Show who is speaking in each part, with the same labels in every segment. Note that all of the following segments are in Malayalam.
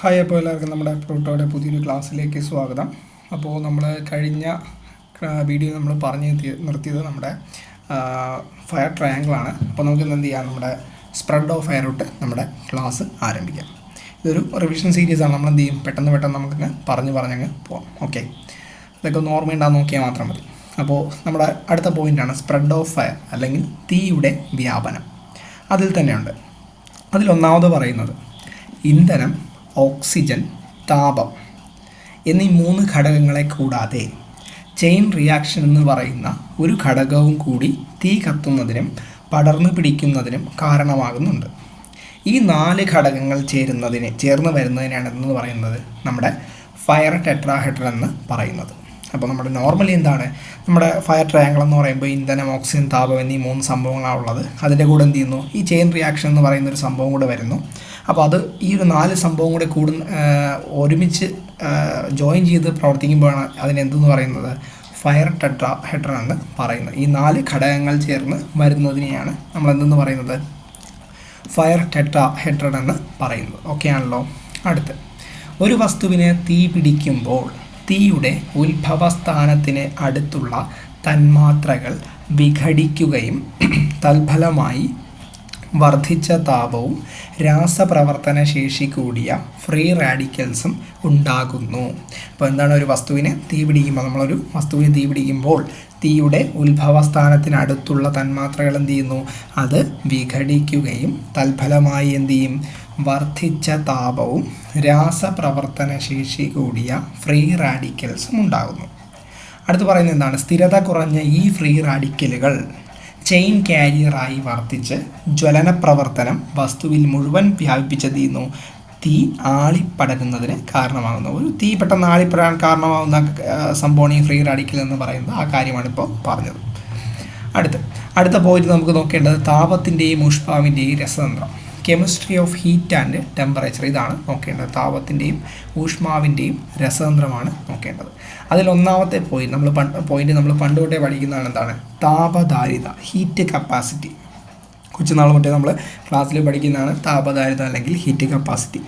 Speaker 1: ഹായ് അപ്പോൾ എല്ലാവർക്കും നമ്മുടെ പ്രോട്ടോയുടെ പുതിയൊരു ക്ലാസ്സിലേക്ക് സ്വാഗതം. അപ്പോൾ നമ്മൾ കഴിഞ്ഞ വീഡിയോ നമ്മൾ പറഞ്ഞു നിർത്തി- നിർത്തിയത് നമ്മുടെ ഫയർ ട്രയാങ്കിളാണ് അപ്പോൾ നമുക്ക് എന്ത് ചെയ്യാം? നമ്മുടെ സ്പ്രെഡ് ഓഫ് ഫയർ ഔട്ട് നമ്മുടെ ക്ലാസ് ആരംഭിക്കാം. ഇതൊരു റിവിഷൻ സീരീസ് ആണ്. നമ്മൾ എന്ത് ചെയ്യും? പെട്ടെന്ന് പെട്ടെന്ന് നമുക്കിങ്ങ് പറഞ്ഞ് പറഞ്ഞങ്ങ് പോകാം ഓക്കെ ഇതൊക്കെ ഒന്ന് ഓർമ്മയുണ്ടാകും നോക്കിയാൽ മാത്രം മതി. അപ്പോൾ നമ്മുടെ അടുത്ത പോയിന്റാണ് സ്പ്രെഡ് ഓഫ് ഫയർ അല്ലെങ്കിൽ തീയുടെ വ്യാപനം. അതിൽ തന്നെയുണ്ട്. അതിലൊന്നാമത് പറയുന്നത് ഇന്ധനം ഓക്സിജൻ താപം എന്നീ മൂന്ന് ഘടകങ്ങളെ കൂടാതെ ചെയിൻ റിയാക്ഷൻ എന്ന് പറയുന്ന ഒരു ഘടകവും കൂടി തീ കത്തുന്നതിനും പടർന്നു പിടിക്കുന്നതിനും കാരണമാകുന്നുണ്ട്. ഈ നാല് ഘടകങ്ങൾ ചേരുന്നതിന് ചേർന്ന് വരുന്നതിനാണ് എന്ന് പറയുന്നത് നമ്മുടെ ഫയർ ടെട്രാഹെഡ്രൻ എന്ന് പറയുന്നത്. അപ്പോൾ നമ്മുടെ നോർമലി എന്താണ്? നമ്മുടെ ഫയർ ട്രയാങ്കിൾ എന്ന് പറയുമ്പോൾ ഇന്ധനം ഓക്സിജൻ താപം എന്നീ മൂന്ന് സംഭവങ്ങളാണ് ഉള്ളത്. അതിന്റെ കൂടെ എന്ത് ചെയ്യുന്നു? ഈ ചെയിൻ റിയാക്ഷൻ എന്ന് പറയുന്ന ഒരു സംഭവം കൂടെ വരുന്നു. അപ്പോൾ അത് ഈ ഒരു നാല് സംഭവം കൂടെ കൂടുന്ന ഒരുമിച്ച് ജോയിൻ ചെയ്ത് പ്രവർത്തിക്കുമ്പോഴാണ് അതിനെന്തെന്ന് പറയുന്നത്? ഫയർ ടെട്രാ ഹെട്ര എന്ന് പറയുന്നത്. ഈ നാല് ഘടകങ്ങൾ ചേർന്ന് വരുന്നതിനെയാണ് നമ്മൾ എന്തെന്ന് പറയുന്നത്? ഫയർ ടെട്രാ ഹെട്ര എന്ന് പറയുന്നത്. ഓക്കെ ആണല്ലോ. അടുത്ത്. ഒരു വസ്തുവിനെ തീ പിടിക്കുമ്പോൾ തീയുടെ ഉത്ഭവസ്ഥാനത്തിന് അടുത്തുള്ള തന്മാത്രകൾ വിഘടിക്കുകയും തൽഫലമായി വർദ്ധിച്ച താപവും രാസപ്രവർത്തന ശേഷി കൂടിയ ഫ്രീ റാഡിക്കൽസും ഉണ്ടാകുന്നു. അപ്പോൾ എന്താണ് ഒരു വസ്തുവിനെ തീ പിടിക്കുമ്പോൾ നമ്മളൊരു വസ്തുവിനെ തീ പിടിക്കുമ്പോൾ തീയുടെ ഉത്ഭവസ്ഥാനത്തിനടുത്തുള്ള തന്മാത്രകൾ എന്ത് ചെയ്യുന്നു? അത് വിഘടിക്കുകയും തൽഫലമായി എന്ത് ചെയ്യും? വർദ്ധിച്ച താപവും രാസപ്രവർത്തന ശേഷി കൂടിയ ഫ്രീ റാഡിക്കൽസും ഉണ്ടാകുന്നു. അടുത്ത് പറയുന്നത് എന്താണ്? സ്ഥിരത കുറഞ്ഞ ഈ ഫ്രീ റാഡിക്കലുകൾ ചെയിൻ കാരിയറായി വർത്തിച്ച് ജ്വലന പ്രവർത്തനം വസ്തുവിൽ മുഴുവൻ വ്യാപിപ്പിച്ചത് ചെയ്യുന്നു തീ ആളിപ്പടരുന്നതിന് കാരണമാകുന്നു. ഒരു തീ പെട്ടെന്ന് ആളിപ്പെടാൻ കാരണമാകുന്ന സംഭവമാണ് ഈ ഫ്രീ റാഡിക്കൽ എന്ന് പറയുന്നത്. ആ കാര്യമാണ് ഇപ്പോൾ പറഞ്ഞത്. അടുത്ത് അടുത്ത പോയിന്റ് നമുക്ക് നോക്കേണ്ടത് താപത്തിന്റെയും ഊഷ്മാവിന്റെയും രസതന്ത്രം. Chemistry of heat and temperature ഇതാണ് നോക്കേണ്ടത്. താപത്തിന്റെയും ഊഷ്മാവിന്റെയും രസതന്ത്രമാണ് നോക്കേണ്ടത്. അതിൽ ഒന്നാമത്തെ പോയിന്റ് നമ്മൾ പണ്ട് പോയിന്റ് നമ്മൾ പണ്ട് തൊട്ടേ പഠിക്കുന്നതാണ് എന്താണ്? താപധാരിത ഹീറ്റ് കപ്പാസിറ്റി കൊച്ചുനാൾ തൊട്ടേ നമ്മൾ ക്ലാസ്സിൽ പഠിക്കുന്നതാണ് താപധാരിത അല്ലെങ്കിൽ ഹീറ്റ് കപ്പാസിറ്റി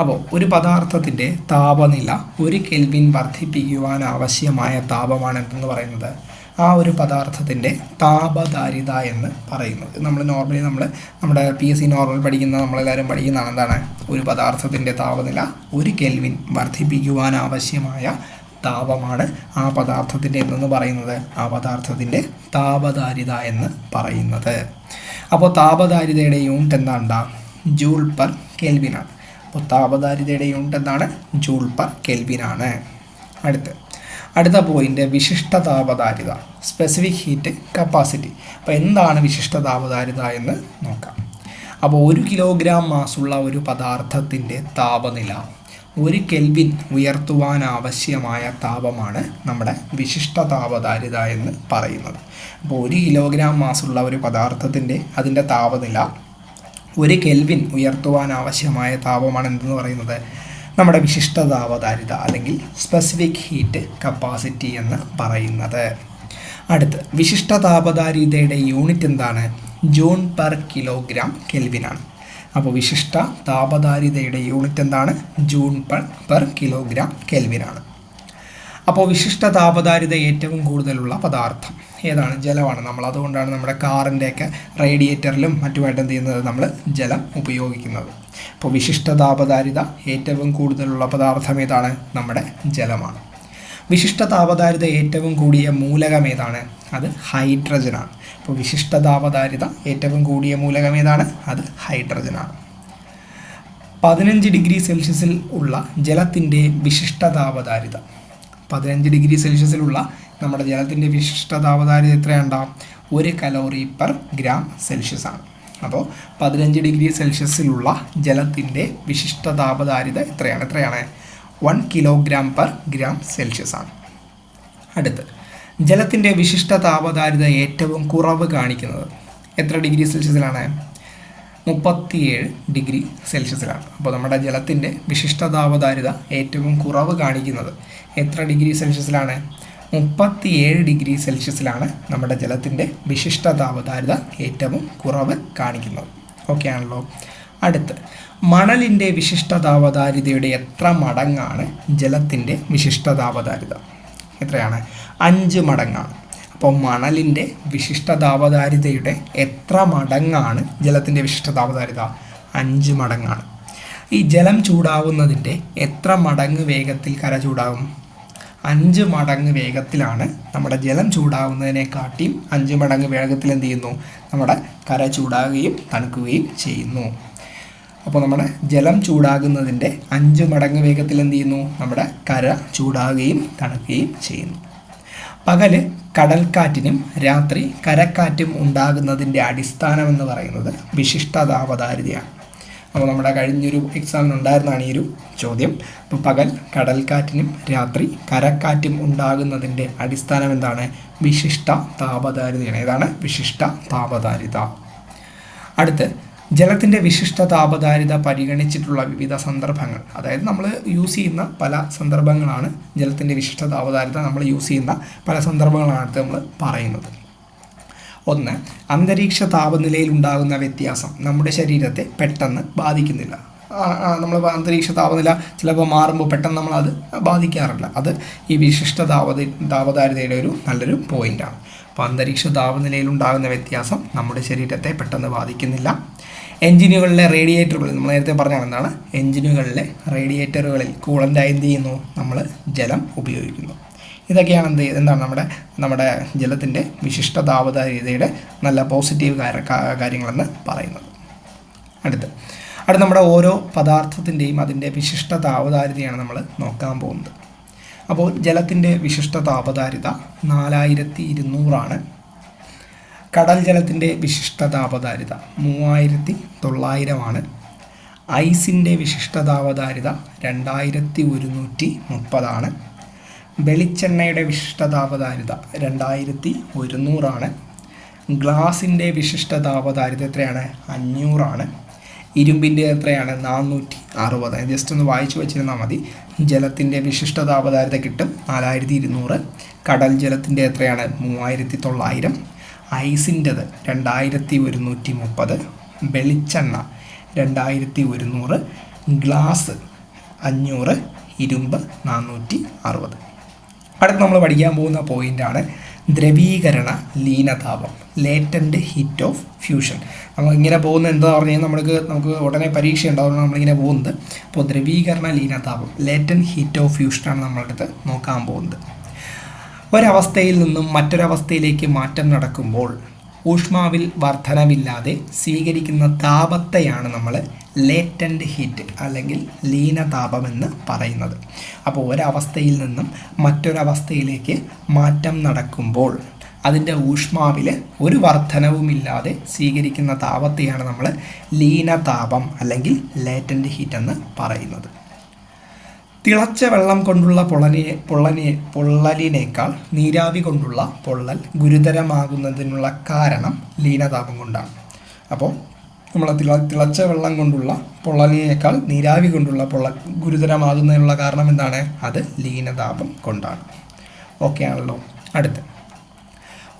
Speaker 1: അപ്പോൾ ഒരു പദാർത്ഥത്തിന്റെ താപനില ഒരു കെൽവിൻ വർദ്ധിപ്പിക്കുവാൻ ആവശ്യമായ താപമാണ് എന്തെന്ന് പറയുന്നത്? ആ ഒരു പദാർത്ഥത്തിന്റെ താപധാരിത എന്ന് പറയുന്നത് നമ്മൾ നോർമലി നമ്മൾ നമ്മുടെ പി എസ് സി നോർമൽ പഠിക്കുന്ന നമ്മളെല്ലാവരും പഠിക്കുന്നതാണ് എന്താണ്? ഒരു പദാർത്ഥത്തിന്റെ താപനില ഒരു കെൽവിൻ വർദ്ധിപ്പിക്കുവാൻ ആവശ്യമായ താപമാണ് ആ പദാർത്ഥത്തിന്റെ എന്തെന്ന് പറയുന്നത്? ആ പദാർത്ഥത്തിന്റെ താപധാരിത എന്ന് പറയുന്നത്. അപ്പോൾ താപധാരിതയുടെ യൂണിറ്റ് എന്താണ് ജൂൾ പെർ കെൽവിനാണ് അപ്പോൾ താപധാരിതയുടെ യൂണിറ്റ് എന്താണ്? ജൂൾ പെർ കെൽവിനാണ് അടുത്ത്. അടുത്ത പോയിന്റ് വിശിഷ്ട താപധാരിത സ്പെസിഫിക് ഹീറ്റ് കപ്പാസിറ്റി അപ്പോൾ എന്താണ് വിശിഷ്ട താപധാരിത എന്ന് നോക്കാം. അപ്പോൾ ഒരു കിലോഗ്രാം മാസുള്ള ഒരു പദാർത്ഥത്തിന്റെ താപനില ഒരു കെൽവിൻ ഉയർത്തുവാൻ ആവശ്യമായ താപമാണ് നമ്മുടെ വിശിഷ്ട താപധാരിത എന്ന് പറയുന്നത്. അപ്പോൾ ഒരു കിലോഗ്രാം മാസുള്ള ഒരു പദാർത്ഥത്തിന്റെ അതിന്റെ താപനില ഒരു കെൽവിൻ ഉയർത്തുവാൻ ആവശ്യമായ താപമാണ് എന്തെന്ന് പറയുന്നത്? നമ്മുടെ വിശിഷ്ടതാവതാരിത അല്ലെങ്കിൽ സ്പെസിഫിക് ഹീറ്റ് കപ്പാസിറ്റി എന്ന് പറയുന്നത്. അടുത്ത് വിശിഷ്ടതാപധാരിതയുടെ യൂണിറ്റ് എന്താണ്? ജൂൺ പെർ കിലോഗ്രാം കെൽവിനാണ് അപ്പോൾ വിശിഷ്ട താപധാരിതയുടെ യൂണിറ്റ് എന്താണ്? ജൂൺ പെർ പെർ കിലോഗ്രാം കെൽവിനാണ് അപ്പോൾ വിശിഷ്ട താപധാരിത ഏറ്റവും കൂടുതലുള്ള പദാർത്ഥം ഏതാണ്? ജലമാണ്. നമ്മൾ അതുകൊണ്ടാണ് നമ്മുടെ കാറിന്റെയൊക്കെ റേഡിയേറ്ററിലും മറ്റുമായിട്ട് എന്ത് ചെയ്യുന്നത്? നമ്മൾ ജലം ഉപയോഗിക്കുന്നത്. അപ്പോൾ വിശിഷ്ടതാപധാരിത ഏറ്റവും കൂടുതലുള്ള പദാർത്ഥം ഏതാണ്? നമ്മുടെ ജലമാണ്. വിശിഷ്ട താപധാരിത ഏറ്റവും കൂടിയ മൂലകം ഏതാണ്? അത് ഹൈഡ്രജനാണ്. അപ്പോൾ വിശിഷ്ട താപധാരിത ഏറ്റവും കൂടിയ മൂലകം ഏതാണ്? അത് ഹൈഡ്രജനാണ്. പതിനഞ്ച് ഡിഗ്രി സെൽഷ്യസിൽ ഉള്ള ജലത്തിന്റെ വിശിഷ്ട താപധാരിത പതിനഞ്ച് ഡിഗ്രി സെൽഷ്യസിലുള്ള നമ്മുടെ ജലത്തിന്റെ വിശിഷ്ടതാപധാരിത എത്രയുണ്ടാവും? ഒരു കലോറി പെർ ഗ്രാം സെൽഷ്യസ് ആണ് അപ്പോൾ പതിനഞ്ച് ഡിഗ്രി സെൽഷ്യസിലുള്ള ജലത്തിന്റെ വിശിഷ്ട താപധാരിത എത്രയാണ്? എത്രയാണ് one kilogram per gram Celsius ആണ്. അടുത്ത് ജലത്തിന്റെ വിശിഷ്ട താപധാരിത ഏറ്റവും കുറവ് കാണിക്കുന്നത് എത്ര ഡിഗ്രി സെൽഷ്യസിലാണ്? മുപ്പത്തിയേഴ് ഡിഗ്രി സെൽഷ്യസിലാണ്. അപ്പോൾ നമ്മുടെ ജലത്തിന്റെ വിശിഷ്ട താപധാരിത ഏറ്റവും കുറവ് കാണിക്കുന്നത് എത്ര ഡിഗ്രി സെൽഷ്യസിലാണ്? മുപ്പത്തിയേഴ് ഡിഗ്രി സെൽഷ്യസിലാണ് നമ്മുടെ ജലത്തിന്റെ വിശിഷ്ട താപതാരിത ഏറ്റവും കുറവ് കാണിക്കുന്നത്. ഓക്കെ ആണല്ലോ. അടുത്ത് മണലിന്റെ വിശിഷ്ടതാവതാരിതയുടെ എത്ര മടങ്ങാണ് ജലത്തിന്റെ വിശിഷ്ടതാവതാരിത എത്രയാണ്? അഞ്ച് മടങ്ങാണ്. അപ്പോൾ മണലിന്റെ വിശിഷ്ടതാവതാരിതയുടെ എത്ര മടങ്ങാണ് ജലത്തിന്റെ വിശിഷ്ടതാവതാരിത അഞ്ച് മടങ്ങാണ്. ഈ ജലം ചൂടാവുന്നതിന്റെ എത്ര മടങ്ങ് വേഗത്തിൽ കര ചൂടാവും? അഞ്ച് മടങ്ങ് വേഗത്തിലാണ് നമ്മുടെ ജലം ചൂടാവുന്നതിനെക്കാട്ടിയും അഞ്ച് മടങ്ങ് വേഗത്തിൽ എന്ത് ചെയ്യുന്നു? നമ്മുടെ കര ചൂടാകുകയും തണുക്കുകയും ചെയ്യുന്നു. അപ്പോൾ നമ്മുടെ ജലം ചൂടാകുന്നതിന്റെ അഞ്ച് മടങ്ങ് വേഗത്തിൽ എന്ത് ചെയ്യുന്നു? നമ്മുടെ കര ചൂടാകുകയും തണുക്കുകയും ചെയ്യുന്നു. പകൽ കടൽക്കാറ്റിനും രാത്രി കരക്കാറ്റും ഉണ്ടാകുന്നതിന്റെ അടിസ്ഥാനം എന്ന് പറയുന്നത് വിശിഷ്ടതാവതാരിതയാണ് അപ്പോൾ നമ്മുടെ കഴിഞ്ഞൊരു എക്സാമിന് ഉണ്ടായിരുന്നതാണ് ഈ ഒരു ചോദ്യം. അപ്പോൾ പകൽ കടൽക്കാറ്റിനും രാത്രി കരക്കാറ്റും ഉണ്ടാകുന്നതിന്റെ അടിസ്ഥാനം എന്താണ്? വിശിഷ്ട താപധാരിതയാണ് ഏതാണ്? വിശിഷ്ട താപധാരിത അടുത്ത് ജലത്തിന്റെ വിശിഷ്ട താപധാരിത പരിഗണിച്ചിട്ടുള്ള വിവിധ സന്ദർഭങ്ങൾ. അതായത് നമ്മൾ യൂസ് ചെയ്യുന്ന പല സന്ദർഭങ്ങളാണ് ജലത്തിന്റെ വിശിഷ്ട താപധാരിത നമ്മൾ യൂസ് ചെയ്യുന്ന പല സന്ദർഭങ്ങളാണ് നമ്മൾ പറയുന്നത്. ഒന്ന് അന്തരീക്ഷ താപനിലയിൽ ഉണ്ടാകുന്ന വ്യത്യാസം നമ്മുടെ ശരീരത്തെ പെട്ടെന്ന് ബാധിക്കുന്നില്ല. നമ്മൾ അന്തരീക്ഷ താപനില ചിലപ്പോൾ മാറുമ്പോൾ പെട്ടെന്ന് നമ്മളത് ബാധിക്കാറില്ല. അത് ഈ വിശിഷ്ട താപതി താപധാരിതയുടെ ഒരു നല്ലൊരു പോയിന്റാണ് അപ്പോൾ അന്തരീക്ഷ താപനിലയിൽ ഉണ്ടാകുന്ന വ്യത്യാസം നമ്മുടെ ശരീരത്തെ പെട്ടെന്ന് ബാധിക്കുന്നില്ല. എഞ്ചിനുകളിലെ റേഡിയേറ്ററുകളിൽ നമ്മൾ നേരത്തെ പറഞ്ഞാൽ എന്താണ്? എഞ്ചിനുകളിലെ റേഡിയേറ്ററുകളിൽ കൂളന്റായി എന്ത് ചെയ്യുന്നു? നമ്മൾ ജലം ഉപയോഗിക്കുന്നു. ഇതൊക്കെയാണ് എന്ത് എന്താണ് നമ്മുടെ നമ്മുടെ ജലത്തിന്റെ വിശിഷ്ട താപധാരിതയുടെ നല്ല പോസിറ്റീവ് കാര്യങ്ങളെന്ന് പറയുന്നത്. അടുത്ത്. അടുത്ത് നമ്മുടെ ഓരോ പദാർത്ഥത്തിന്റെയും അതിന്റെ വിശിഷ്ട താപധാരിതയാണ് നമ്മൾ നോക്കാൻ പോകുന്നത്. അപ്പോൾ ജലത്തിന്റെ വിശിഷ്ട താപധാരിത നാലായിരത്തി ഇരുന്നൂറാണ് കടൽ ജലത്തിന്റെ വിശിഷ്ട താപധാരിത മൂവായിരത്തി തൊള്ളായിരമാണ് ഐസിന്റെ വിശിഷ്ട താപധാരിത രണ്ടായിരത്തി ഒരുന്നൂറ്റി മുപ്പതാണ് വെളിച്ചെണ്ണയുടെ വിശിഷ്ട താപധാരിത രണ്ടായിരത്തി ഒരുന്നൂറാണ്. ഗ്ലാസിന്റെ വിശിഷ്ട താപധാരിത എത്രയാണ്? അഞ്ഞൂറാണ്. ഇരുമ്പിന്റെ എത്രയാണ്? നാനൂറ്റി അറുപത് ജസ്റ്റ് ഒന്ന് വായിച്ചു വെച്ചിരുന്നാൽ മതി. ജലത്തിന്റെ വിശിഷ്ട താപധാരിത കിട്ടും നാലായിരത്തി ഇരുന്നൂറ്. കടൽ ജലത്തിന്റെ എത്രയാണ്? മൂവായിരത്തി തൊള്ളായിരം. ഐസിന്റെത് രണ്ടായിരത്തി ഒരുന്നൂറ്റി മുപ്പത്. വെളിച്ചെണ്ണ രണ്ടായിരത്തി ഒരുന്നൂറ്. ഗ്ലാസ് അഞ്ഞൂറ്. ഇരുമ്പ് നാനൂറ്റി അറുപത് അടുത്ത് നമ്മൾ പഠിക്കാൻ പോകുന്ന പോയിന്റാണ് ദ്രവീകരണ ലീനതാപം ലേറ്റന്റ് ഹീറ്റ് ഓഫ് ഫ്യൂഷൻ നമ്മൾ ഇങ്ങനെ പോകുന്ന എന്താ പറഞ്ഞാൽ നമുക്ക് നമുക്ക് ഉടനെ പരീക്ഷ ഉണ്ടാവും നമ്മളിങ്ങനെ പോകുന്നത്. അപ്പോൾ ദ്രവീകരണ ലീനതാപം ലേറ്റൻ ഹീറ്റ് ഓഫ് ഫ്യൂഷനാണ് നമ്മളടുത്ത് നോക്കാൻ പോകുന്നത്. ഒരവസ്ഥയിൽ നിന്നും മറ്റൊരവസ്ഥയിലേക്ക് മാറ്റം നടക്കുമ്പോൾ ഊഷ്മാവിൽ വർധനവില്ലാതെ സ്വീകരിക്കുന്ന താപത്തെയാണ് നമ്മൾ ലേറ്റന്റ് ഹീറ്റ് അല്ലെങ്കിൽ ലീനതാപം എന്ന് പറയുന്നത്. അപ്പോൾ ഒരവസ്ഥയിൽ നിന്നും മറ്റൊരവസ്ഥയിലേക്ക് മാറ്റം നടക്കുമ്പോൾ അതിന്റെ ഊഷ്മാവിൽ ഒരു വർധനവുമില്ലാതെ സ്വീകരിക്കുന്ന താപത്തെയാണ് നമ്മൾ ലീനതാപം അല്ലെങ്കിൽ ലേറ്റന്റ് ഹീറ്റ് എന്ന് പറയുന്നത്. തിളച്ച വെള്ളം കൊണ്ടുള്ള പൊള്ളനെ പൊള്ളനെ പൊള്ളലിനേക്കാൾ നീരാവി കൊണ്ടുള്ള പൊള്ളൽ ഗുരുതരമാകുന്നതിനുള്ള കാരണം ലീനതാപം കൊണ്ടാണ്. അപ്പോൾ നമ്മൾ തിള തിളച്ച വെള്ളം കൊണ്ടുള്ള പൊള്ളലിനേക്കാൾ നീരാവി കൊണ്ടുള്ള പൊള്ളൽ ഗുരുതരമാകുന്നതിനുള്ള കാരണം എന്താണ്? അത് ലീനതാപം കൊണ്ടാണ്. ഓക്കെ ആണല്ലോ. അടുത്ത്.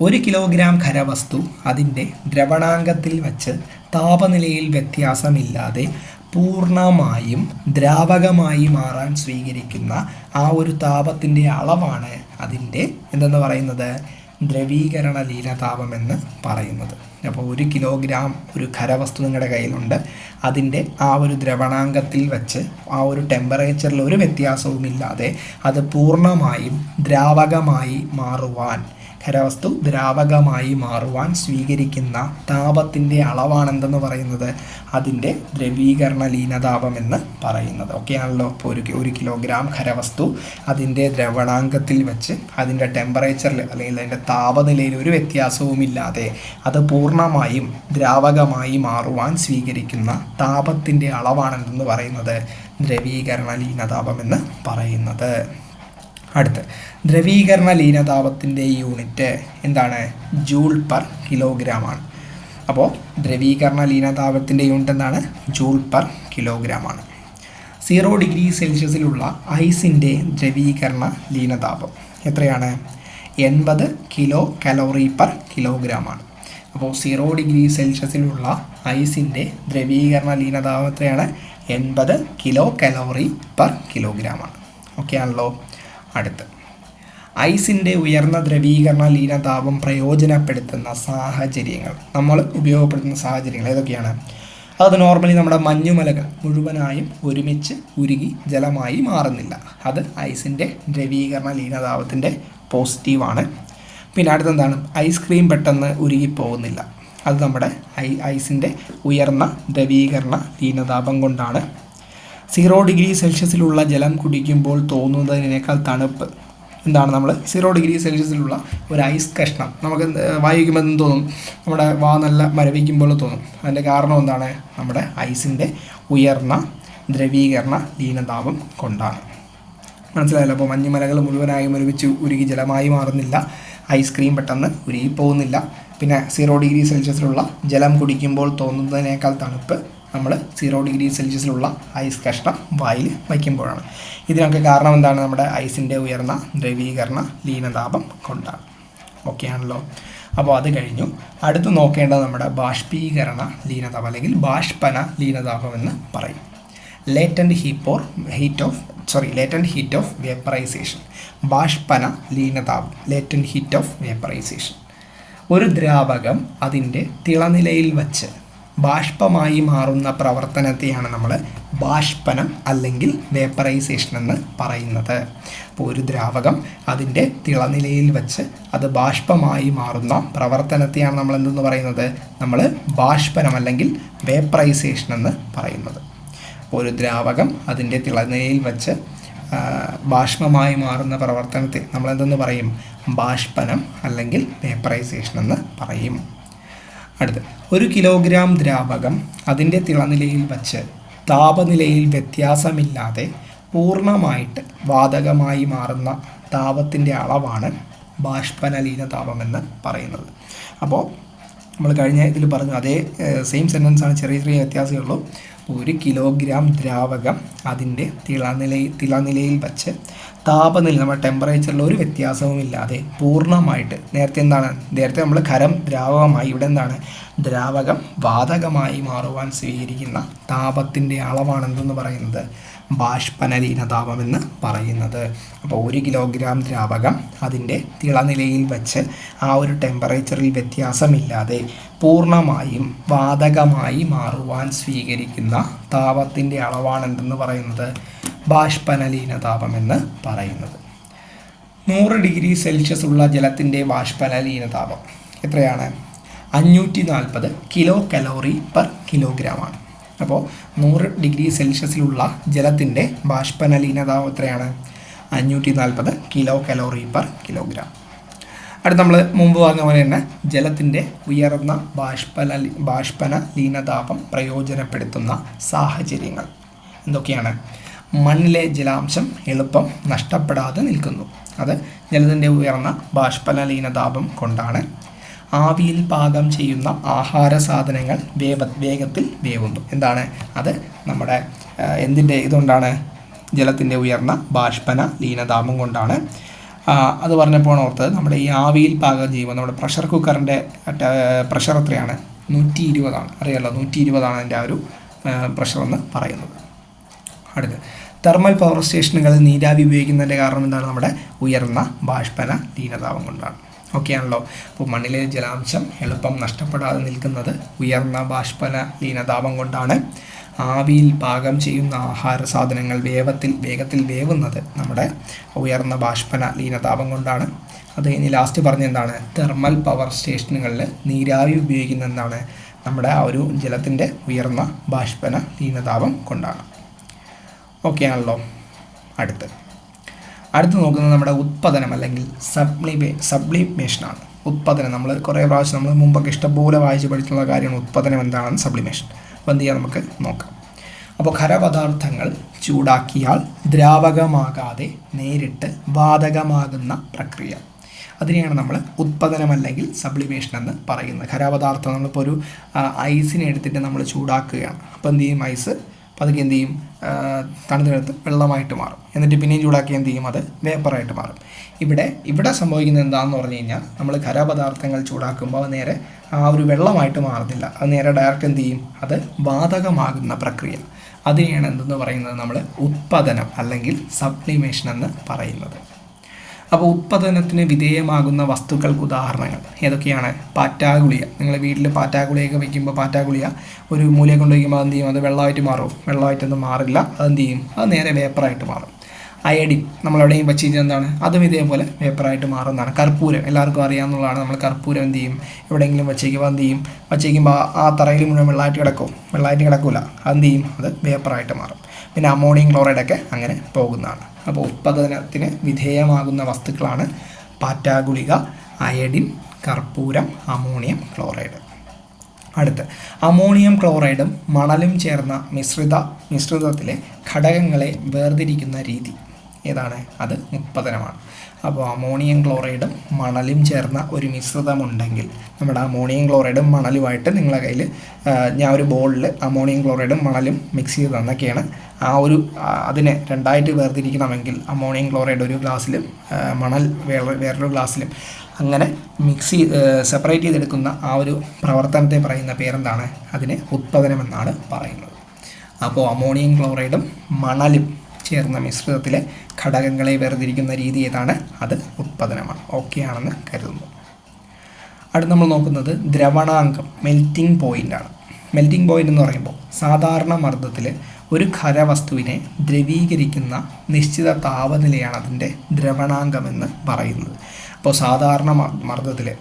Speaker 1: ഒരു കിലോഗ്രാം ഖരവസ്തു അതിന്റെ ദ്രവണാങ്കത്തിൽ വച്ച് താപനിലയിൽ വ്യത്യാസമില്ലാതെ പൂർണമായും ദ്രാവകമായി മാറാൻ സ്വീകരിക്കുന്ന ആ ഒരു താപത്തിന്റെ അളവാണ് അതിന്റെ എന്തെന്ന് പറയുന്നത്? ദ്രവീകരണ ലീനതാപമെന്ന് പറയുന്നത്. അപ്പോൾ ഒരു കിലോഗ്രാം ഒരു ഖരവസ്തു നിങ്ങളുടെ കയ്യിലുണ്ട്. അതിന്റെ ആ ഒരു ദ്രവണാങ്കത്തിൽ വെച്ച് ആ ഒരു ടെമ്പറേച്ചറിൽ ഒരു വ്യത്യാസവുമില്ലാതെ അത് പൂർണമായും ദ്രാവകമായി മാറുവാൻ ഖരവസ്തു ദ്രാവകമായി മാറുവാൻ സ്വീകരിക്കുന്ന താപത്തിന്റെ അളവാണെന്തെന്ന് പറയുന്നത്? അതിന്റെ ദ്രവീകരണ ലീനതാപം എന്ന് പറയുന്നത്. ഓക്കെ ആണല്ലോ. ഇപ്പോൾ ഒരു ഒരു കിലോഗ്രാം ഖരവസ്തു അതിന്റെ ദ്രവണാങ്കത്തിൽ വെച്ച് അതിന്റെ ടെമ്പറേച്ചറിൽ അല്ലെങ്കിൽ അതിന്റെ താപനിലയിൽ ഒരു വ്യത്യാസവുമില്ലാതെ അത് പൂർണമായും ദ്രാവകമായി മാറുവാൻ സ്വീകരിക്കുന്ന താപത്തിന്റെ അളവാണെന്തെന്ന് പറയുന്നത്? ദ്രവീകരണ ലീനതാപം എന്ന് പറയുന്നത്. അടുത്ത്. ദ്രവീകരണ ലീനതാപത്തിന്റെ യൂണിറ്റ് എന്താണ്? ജൂൾ പെർ കിലോഗ്രാം ആണ് അപ്പോൾ ദ്രവീകരണ ലീനതാപത്തിന്റെ യൂണിറ്റ് എന്താണ്? ജൂൾ പെർ കിലോഗ്രാം ആണ് സീറോ ഡിഗ്രി സെൽഷ്യസിലുള്ള ഐസിന്റെ ദ്രവീകരണ ലീനതാപം എത്രയാണ്? എൺപത് കിലോ കലോറി പെർ കിലോഗ്രാം ആണ് അപ്പോൾ സീറോ ഡിഗ്രി സെൽഷ്യസിലുള്ള ഐസിന്റെ ദ്രവീകരണ ലീനതാപം എത്രയാണ്? എൺപത് കിലോ കലോറി പെർ കിലോഗ്രാം ആണ് ഓക്കെ ആണല്ലോ? അടുത്ത്. ഐസിന്റെ ഉയർന്ന ദ്രവീകരണ ലീനതാപം പ്രയോജനപ്പെടുത്തുന്ന സാഹചര്യങ്ങൾ. നമ്മൾ ഉപയോഗപ്പെടുത്തുന്ന സാഹചര്യങ്ങൾ ഏതൊക്കെയാണ്? അത് നോർമലി നമ്മുടെ മഞ്ഞുമലകൾ മുഴുവനായും ഒരുമിച്ച് ഉരുകി ജലമായി മാറുന്നില്ല. അത് ഐസിന്റെ ദ്രവീകരണ ലീനതാപത്തിന്റെ പോസിറ്റീവാണ് പിന്നെ അടുത്തെന്താണ്? ഐസ്ക്രീം പെട്ടെന്ന് ഉരുകി പോകുന്നില്ല അത് നമ്മുടെ ഐ ഐസിന്റെ ഉയർന്ന ദ്രവീകരണ ലീനതാപം കൊണ്ടാണ് സീറോ ഡിഗ്രി സെൽഷ്യസിലുള്ള ജലം കുടിക്കുമ്പോൾ തോന്നുന്നതിനേക്കാൾ തണുപ്പ്. എന്താണ് നമ്മൾ സീറോ ഡിഗ്രി സെൽഷ്യസിലുള്ള ഒരു ഐസ് കഷ്ണം. നമുക്ക് വായിക്കുമ്പോൾ എന്ത് തോന്നും? നമ്മുടെ വാ നല്ല മരവിക്കുമ്പോൾ തോന്നും. അതിന്റെ കാരണം എന്താണ്? നമ്മുടെ ഐസിന്റെ ഉയർന്ന ദ്രവീകരണ ലീനതാപം കൊണ്ടാണ്. മനസ്സിലായല്ലോ? അപ്പോൾ മഞ്ഞുമലകൾ മുഴുവനായും ഒരുമിച്ച് ഉരുകി ജലമായി മാറുന്നില്ല. ഐസ്ക്രീം പെട്ടെന്ന് ഉരുകി പോകുന്നില്ല പിന്നെ സീറോ ഡിഗ്രി സെൽഷ്യസിലുള്ള ജലം കുടിക്കുമ്പോൾ തോന്നുന്നതിനേക്കാൾ തണുപ്പ് നമ്മൾ സീറോ ഡിഗ്രി സെൽഷ്യസിലുള്ള ഐസ് കഷ്ണം വായിൽ വയ്ക്കുമ്പോഴാണ്. ഇതിനൊക്കെ കാരണം എന്താണ്? നമ്മുടെ ഐസിന്റെ ഉയർന്ന ദ്രവീകരണ ലീനതാപം കൊണ്ടാണ്. ഓക്കെ ആണല്ലോ? അപ്പോൾ അത് കഴിഞ്ഞു. അടുത്ത് നോക്കേണ്ടത് നമ്മുടെ ബാഷ്പീകരണ ലീനതാപം അല്ലെങ്കിൽ ബാഷ്പന ലീനതാപം എന്ന് പറയും. Latent ഹീപ്പോർ heat of sorry latent heat of vaporisation ബാഷ്പന ലീനതാപം ലേറ്റന്റ് ഹീറ്റ് ഓഫ് വേപ്പറൈസേഷൻ ഒരു ദ്രാവകം അതിന്റെ തിളനിലയിൽ വച്ച് ബാഷ്പമായി മാറുന്ന പ്രവർത്തനത്തെയാണ് നമ്മൾ ബാഷ്പനം അല്ലെങ്കിൽ വേപ്പറൈസേഷൻ എന്ന് പറയുന്നത്. അപ്പോൾ ഒരു ദ്രാവകം അതിന്റെ തിളനിലയിൽ വച്ച് അത് ബാഷ്പമായി മാറുന്ന പ്രവർത്തനത്തെയാണ് നമ്മൾ എന്തെന്ന് പറയുന്നത്? നമ്മൾ ബാഷ്പനം അല്ലെങ്കിൽ വേപ്പറൈസേഷൻ എന്ന് പറയുന്നത്. അപ്പോൾ ഒരു ദ്രാവകം അതിന്റെ തിളനിലയിൽ വച്ച് ബാഷ്പമായി മാറുന്ന പ്രവർത്തനത്തെ നമ്മൾ എന്തെന്ന് പറയും? ബാഷ്പനം അല്ലെങ്കിൽ വേപ്പറൈസേഷൻ എന്ന് പറയും. അടുത്ത് ഒരു കിലോഗ്രാം ദ്രാവകം അതിന്റെ തിളനിലയിൽ വച്ച് താപനിലയിൽ വ്യത്യാസമില്ലാതെ പൂർണമായിട്ട് വാതകമായി മാറുന്ന താപത്തിന്റെ അളവാണ് ബാഷ്പനലീന താപമെന്ന് പറയുന്നത്. അപ്പോൾ നമ്മൾ കഴിഞ്ഞ ഇതിൽ പറഞ്ഞു അതേ സെയിം സെന്റൻസ് ആണ് ചെറിയ ചെറിയ വ്യത്യാസമേ ഉള്ളൂ. ഒരു കിലോഗ്രാം ദ്രാവകം അതിന്റെ തിളനിലയിൽ തിളനിലയിൽ വച്ച് താപനില നമ്മുടെ ടെമ്പറേച്ചറിൽ ഒരു വ്യത്യാസവും ഇല്ലാതെ പൂർണമായിട്ട് നേരത്തെ എന്താണ്? നേരത്തെ നമ്മൾ ഖരം ദ്രാവകമായി ഇവിടെ എന്താണ്? ദ്രാവകം വാതകമായി മാറുവാൻ സ്വീകരിക്കുന്ന താപത്തിന്റെ അളവാണ് എന്തെന്ന് പറയുന്നത്? ബാഷ്പനലീന താപം എന്ന് പറയുന്നത്. അപ്പോൾ ഒരു കിലോഗ്രാം ദ്രാവകം അതിന്റെ തിളനിലയിൽ വച്ച് ആ ഒരു ടെമ്പറേച്ചറിൽ വ്യത്യാസമില്ലാതെ പൂർണമായും വാതകമായി മാറുവാൻ സ്വീകരിക്കുന്ന താപത്തിന്റെ അളവാണ് എന്തെന്ന് പറയുന്നത്? ബാഷ്പനലീനതാപമെന്ന് പറയുന്നത്. നൂറ് ഡിഗ്രി സെൽഷ്യസ് ഉള്ള ജലത്തിന്റെ ബാഷ്പനലീനതാപം എത്രയാണ്? അഞ്ഞൂറ്റി നാൽപ്പത് കിലോ കലോറി പെർ കിലോഗ്രാമാണ്. അപ്പോൾ നൂറ് ഡിഗ്രി സെൽഷ്യസിലുള്ള ജലത്തിന്റെ ബാഷ്പനലീനത എത്രയാണ്? അഞ്ഞൂറ്റി നാൽപ്പത് കിലോ കലോറി പെർ കിലോഗ്രാം. അടുത്ത് നമ്മൾ മുമ്പ് പറഞ്ഞ പോലെ തന്നെ ജലത്തിന്റെ ഉയർന്ന ബാഷ്പന ബാഷ്പന ലീനതാപം പ്രയോജനപ്പെടുത്തുന്ന സാഹചര്യങ്ങൾ എന്തൊക്കെയാണ്? മണ്ണിലെ ജലാംശം എളുപ്പം നഷ്ടപ്പെടാതെ നിൽക്കുന്നു. അത് ജലത്തിന്റെ ഉയർന്ന ബാഷ്പന ലീനതാപം കൊണ്ടാണ് ആവിയിൽ പാകം ചെയ്യുന്ന ആഹാര സാധനങ്ങൾ വേവ വേഗത്തിൽ വേവുന്നു. എന്താണ്? അത് നമ്മുടെ എന്തിന്റെ ഇതുകൊണ്ടാണ്? ജലത്തിന്റെ ഉയർന്ന ബാഷ്പന ലീനതാപം കൊണ്ടാണ്. അത് പറഞ്ഞപ്പോൾ ഓർത്തത് നമ്മുടെ ഈ ആവിയിൽ പാകം ചെയ്യുമ്പോൾ നമ്മുടെ പ്രഷർ കുക്കറിന്റെ പ്രഷർ എത്രയാണ്? നൂറ്റി ഇരുപതാണ് അറിയാലോ? നൂറ്റി ഇരുപതാണ് അതിന്റെ ആ ഒരു പ്രഷർ എന്ന് പറയുന്നത്. അടുത്ത്. തെർമൽ പവർ സ്റ്റേഷനുകളിൽ നീരാവി ഉപയോഗിക്കുന്നതിന്റെ കാരണം എന്താണ്? നമ്മുടെ ഉയർന്ന ബാഷ്പന ലീനതാപം കൊണ്ടാണ്. ഓക്കെ ആണല്ലോ അപ്പോൾ മണ്ണിലെ ജലാംശം എളുപ്പം നഷ്ടപ്പെടാതെ നിൽക്കുന്നത് ഉയർന്ന ബാഷ്പന ലീനതാപം കൊണ്ടാണ്. ആവിയിൽ പാകം ചെയ്യുന്ന ആഹാര സാധനങ്ങൾ വേവത്തിൽ വേഗത്തിൽ വേവുന്നത് നമ്മുടെ ഉയർന്ന ബാഷ്പന ലീനതാപം കൊണ്ടാണ്. അത് ഇനി ലാസ്റ്റ് പറഞ്ഞ എന്താണ്? തെർമൽ പവർ സ്റ്റേഷനുകളിൽ നീരാവി ഉപയോഗിക്കുന്ന എന്താണ്? നമ്മുടെ ആ ഒരു ജലത്തിന്റെ ഉയർന്ന ബാഷ്പന ലീനതാപം കൊണ്ടാണ്. ഓക്കെ ആണല്ലോ അടുത്ത്. അടുത്ത് നോക്കുന്നത് നമ്മുടെ ഉത്പതനം അല്ലെങ്കിൽ സബ്ലിമേ സബ്ലിമേഷനാണ് ഉത്പതനം നമ്മൾ കുറേ പ്രാവശ്യം നമ്മൾ മുമ്പൊക്കെ ഇഷ്ടംപോലെ വായിച്ച് പഠിച്ചിട്ടുള്ള കാര്യമാണ് ഉത്പതനം എന്താണെന്ന് സബ്ലിമേഷൻ അപ്പോൾ എന്ത് നമുക്ക് നോക്കാം. അപ്പോൾ ഖരപദാർത്ഥങ്ങൾ ചൂടാക്കിയാൽ ദ്രാവകമാകാതെ നേരിട്ട് വാതകമാകുന്ന പ്രക്രിയ. അതിനെയാണ് നമ്മൾ ഉത്പതനം അല്ലെങ്കിൽ സബ്ലിമേഷൻ എന്ന് പറയുന്നത്. ഖരപദാർത്ഥം നമ്മളിപ്പോൾ ഒരു ഐസിനെ എടുത്തിട്ട് നമ്മൾ ചൂടാക്കുകയാണ്. അപ്പോൾ എന്ത് ചെയ്യും ഐസ്? പതുക്കെ എന്ത് ചെയ്യും? തണുത്തെടുത്ത് വെള്ളമായിട്ട് മാറും. എന്നിട്ട് പിന്നെയും ചൂടാക്കി എന്ത് ചെയ്യും? അത് വേപ്പറായിട്ട് മാറും. ഇവിടെ ഇവിടെ സംഭവിക്കുന്നത് എന്താണെന്ന് പറഞ്ഞു കഴിഞ്ഞാൽ നമ്മൾ ഖരപദാർത്ഥങ്ങൾ ചൂടാക്കുമ്പോൾ നേരെ ആ ഒരു വെള്ളമായിട്ട് മാറുന്നില്ല. അത് നേരെ ഡയറക്റ്റ് എന്ത് ചെയ്യും? അത് വാതകമാകുന്ന പ്രക്രിയ. അതിനെയാണ് എന്തെന്ന് പറയുന്നത്? നമ്മൾ ഉത്പാദനം അല്ലെങ്കിൽ സബ്ലിമേഷൻ എന്ന് പറയുന്നത്. അപ്പോൾ ഉത്പാദനത്തിന് വിധേയമാകുന്ന വസ്തുക്കൾക്ക് ഉദാഹരണങ്ങൾ. ഏതൊക്കെയാണ്? പാറ്റാഗുളിയ നിങ്ങൾ വീട്ടിൽ പാറ്റാഗുളിയൊക്കെ വയ്ക്കുമ്പോൾ പാറ്റാഗുളിയ ഒരു മൂലയെ കൊണ്ട് വയ്ക്കുമ്പോൾ എന്ത് ചെയ്യും? അത് വെള്ളമായിട്ട് മാറും. വെള്ളമായിട്ടൊന്നും മാറില്ല. അതെന്ത് ചെയ്യും? അത് നേരെ വേപ്പറായിട്ട് മാറും. അയഡിൻ നമ്മൾ എവിടെയും വെച്ച് കഴിഞ്ഞാൽ എന്താണ്? അതും ഇതേപോലെ വേപ്പറായിട്ട് മാറുന്നതാണ്. കർപ്പൂരം. എല്ലാവർക്കും അറിയാവുന്നതാണ് നമ്മൾ കർപ്പൂരം എന്ത് ചെയ്യും? എവിടെയെങ്കിലും വെച്ചേക്കുമ്പോൾ എന്ത് ചെയ്യും? വെച്ചേക്കുമ്പോൾ ആ- തറയിൽ മുഴുവൻ വെള്ളമായിട്ട് കിടക്കും. വെള്ളമായിട്ട് കിടക്കില്ല അതെന്ത് ചെയ്യും? അത് വേപ്പറായിട്ട് മാറും. പിന്നെ അമോണിയം ക്ലോറൈഡൊക്കെ അങ്ങനെ പോകുന്നതാണ്. അപ്പോൾ ഉത്പാദനത്തിന് വിധേയമാകുന്ന വസ്തുക്കളാണ് പാറ്റാഗുളിക അയഡിൻ കർപ്പൂരം അമോണിയം ക്ലോറൈഡ് അടുത്ത് അമോണിയം ക്ലോറൈഡും മണലും ചേർന്ന മിശ്രിത മിശ്രിതത്തിലെ ഘടകങ്ങളെ വേർതിരിക്കുന്ന രീതി. ഏതാണ്? അത് മുപ്പതരമാണ് അപ്പോൾ അമോണിയം ക്ലോറൈഡും മണലും ചേർന്ന ഒരു മിശ്രിതമുണ്ടെങ്കിൽ നമ്മുടെ അമോണിയം ക്ലോറൈഡും മണലുമായിട്ട് നിങ്ങളുടെ കയ്യിൽ ഞാൻ ഒരു ബോളിൽ അമോണിയം ക്ലോറൈഡും മണലും മിക്സ് ചെയ്ത് തന്നൊക്കെയാണ്. ആ ഒരു അതിനെ രണ്ടായിട്ട് വേർതിരിക്കണമെങ്കിൽ അമോണിയം ക്ലോറൈഡ് ഒരു ഗ്ലാസ്സിലും മണൽ വേറെ വേറൊരു ഗ്ലാസ്സിലും അങ്ങനെ മിക്സ് സെപ്പറേറ്റ് ചെയ്തെടുക്കുന്ന ആ ഒരു പ്രവർത്തനത്തെ പറയുന്ന പേരെന്താണ്? അതിനെ ഉത്പതനം എന്നാണ് പറയുന്നത്. അപ്പോൾ അമോണിയം ക്ലോറൈഡും മണലും ചേർന്ന മിശ്രിതത്തിലെ ഘടകങ്ങളെ വേർതിരിക്കുന്ന രീതി ഏതാണ്? അത് ഉത്പതനമാണ് ഓക്കെ ആണെന്ന് കരുതുന്നു. അടുത്ത് നമ്മൾ നോക്കുന്നത് ദ്രവണാങ്കം മെൽറ്റിംഗ് പോയിന്റ് ആണ്. മെൽറ്റിംഗ് പോയിന്റ് എന്ന് പറയുമ്പോൾ സാധാരണ മർദ്ദത്തിൽ ഒരു ഖരവസ്തുവിനെ ദ്രവീകരിക്കുന്ന നിശ്ചിത താപനിലയാണ് അതിന്റെ ദ്രവണാങ്കം എന്ന് പറയുന്നത്. അപ്പോൾ സാധാരണ മർദ്ദത്തിൽ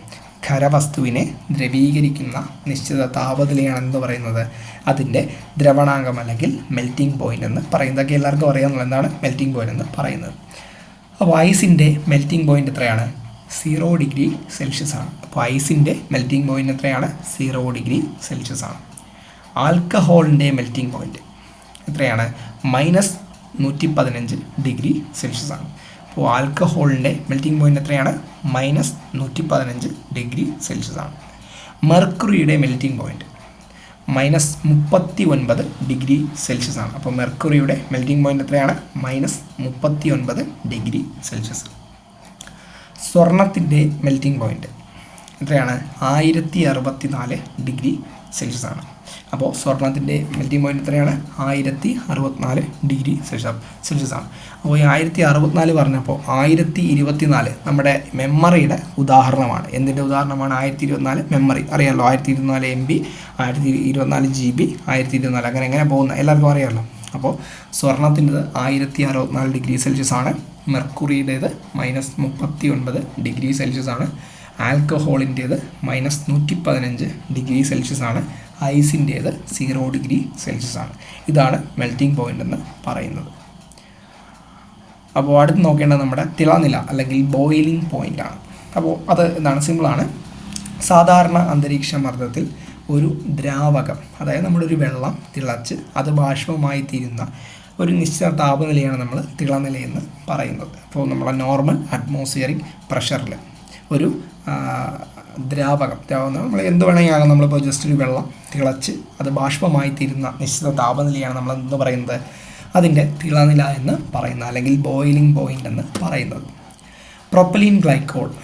Speaker 1: ഖരവസ്തുവിനെ ദ്രവീകരിക്കുന്ന നിശ്ചിത താപനിലയാണ് എന്ന് പറയുന്നത്? അതിന്റെ ദ്രവണാംഗം അല്ലെങ്കിൽ മെൽറ്റിംഗ് പോയിന്റ് എന്ന് പറയുന്നതൊക്കെ എല്ലാവർക്കും അറിയാവുന്ന എന്താണ് മെൽറ്റിംഗ് പോയിന്റ് എന്ന് പറയുന്നത്? അപ്പോൾ ഐസിന്റെ മെൽറ്റിംഗ് പോയിന്റ് എത്രയാണ്? സീറോ ഡിഗ്രി സെൽഷ്യസ് ആണ്. അപ്പോൾ ഐസിന്റെ മെൽറ്റിംഗ് പോയിന്റ് എത്രയാണ്? സീറോ ഡിഗ്രി സെൽഷ്യസ് ആണ്. ആൽക്കഹോളിന്റെ മെൽറ്റിംഗ് പോയിന്റ് എത്രയാണ്? മൈനസ് നൂറ്റി പതിനഞ്ച് ഡിഗ്രി സെൽഷ്യസ് ആണ്. ആൽക്കഹോളിന്റെ മെൽറ്റിംഗ് പോയിന്റ് എത്രയാണ്? മൈനസ് നൂറ്റി പതിനഞ്ച് ഡിഗ്രി സെൽഷ്യസ് ആണ്. മെർക്കുറിയുടെ മെൽറ്റിംഗ് പോയിന്റ് മൈനസ് മുപ്പത്തി ഒൻപത് ഡിഗ്രി സെൽഷ്യസ് ആണ്. അപ്പോൾ മെർക്കുറിയുടെ മെൽറ്റിംഗ് പോയിന്റ് എത്രയാണ്? മൈനസ് മുപ്പത്തി ഒൻപത് ഡിഗ്രി സെൽഷ്യസ് സ്വർണത്തിന്റെ മെൽറ്റിംഗ് പോയിന്റ് എത്രയാണ് ആയിരത്തി അറുപത്തി നാല് ഡിഗ്രി സെൽഷ്യസ് ആണ്. അപ്പോൾ സ്വർണത്തിന്റെ മെൽറ്റിംഗ് പോയിന്റ് എത്രയാണ് ആയിരത്തി അറുപത്തിനാല് ഡിഗ്രി സെൽഷ്യസ് സെൽഷ്യസ് ആണ്. അപ്പോൾ ഈ ആയിരത്തി അറുപത്തിനാല് പറഞ്ഞപ്പോൾ ആയിരത്തി ഇരുപത്തിനാല് നമ്മുടെ മെമ്മറിയുടെ ഉദാഹരണമാണ്. എന്തിന്റെ ഉദാഹരണമാണ്? ആയിരത്തി ഇരുപത്തിനാല് മെമ്മറി അറിയാമല്ലോ ആയിരത്തി ഇരുപത്തിനാല് എം ബി ആയിരത്തി ഇരുപത്തിനാല് ജി ബി ആയിരത്തി ഇരുപത്തിനാല് അങ്ങനെ എങ്ങനെ പോകുന്ന എല്ലാവർക്കും അറിയാമല്ലോ അപ്പോൾ സ്വർണത്തിന്റെത് ആയിരത്തി അറുപത്തിനാല് ഡിഗ്രി സെൽഷ്യസ് ആണ്. മെർക്കുറിയുടേത് മൈനസ് മുപ്പത്തി ഒൻപത് ഡിഗ്രി സെൽഷ്യസ് ആണ്. ആൽക്കഹോളിന്റേത് മൈനസ് നൂറ്റി പതിനഞ്ച് ഡിഗ്രി സെൽഷ്യസ് ആണ്. ഐസിന്റേത് സീറോ ഡിഗ്രി സെൽഷ്യസ് ആണ്. ഇതാണ് മെൽറ്റിംഗ് പോയിന്റ് എന്ന് പറയുന്നത്. അപ്പോൾ അടുത്ത് നോക്കേണ്ടത് നമ്മുടെ തിളനില അല്ലെങ്കിൽ ബോയിലിംഗ് പോയിന്റ് ആണ്. അപ്പോൾ അത് എന്താണ്? സിമ്പിളാണ് സാധാരണ അന്തരീക്ഷ മർദ്ദത്തിൽ ഒരു ദ്രാവകം അതായത് നമ്മുടെ ഒരു വെള്ളം തിളച്ച് അത് ബാഷ്പമായി തീരുന്ന ഒരു നിശ്ചിത താപനിലയാണ് നമ്മൾ തിളനിലയെന്ന് പറയുന്നത്. അപ്പോൾ നമ്മളെ നോർമൽ അറ്റ്മോസ്ഫിയറിക് പ്രഷറിൽ ഒരു ദ്രാവകം. ദ്രാവകം നമ്മൾ എന്ത് വേണമെങ്കിൽ ആകാം. നമ്മളിപ്പോൾ ജസ്റ്റ് ഒരു വെള്ളം തിളച്ച് അത് ബാഷ്പമായി തീരുന്ന നിശ്ചിത താപനിലയാണ് നമ്മൾ എന്ന് പറയുന്നത്? അതിന്റെ തിളനില എന്ന് പറയുന്നത് അല്ലെങ്കിൽ ബോയിലിംഗ് പോയിന്റ് എന്ന് പറയുന്നത്. പ്രൊപ്പലിൻ ഗ്ലൈക്കോൾ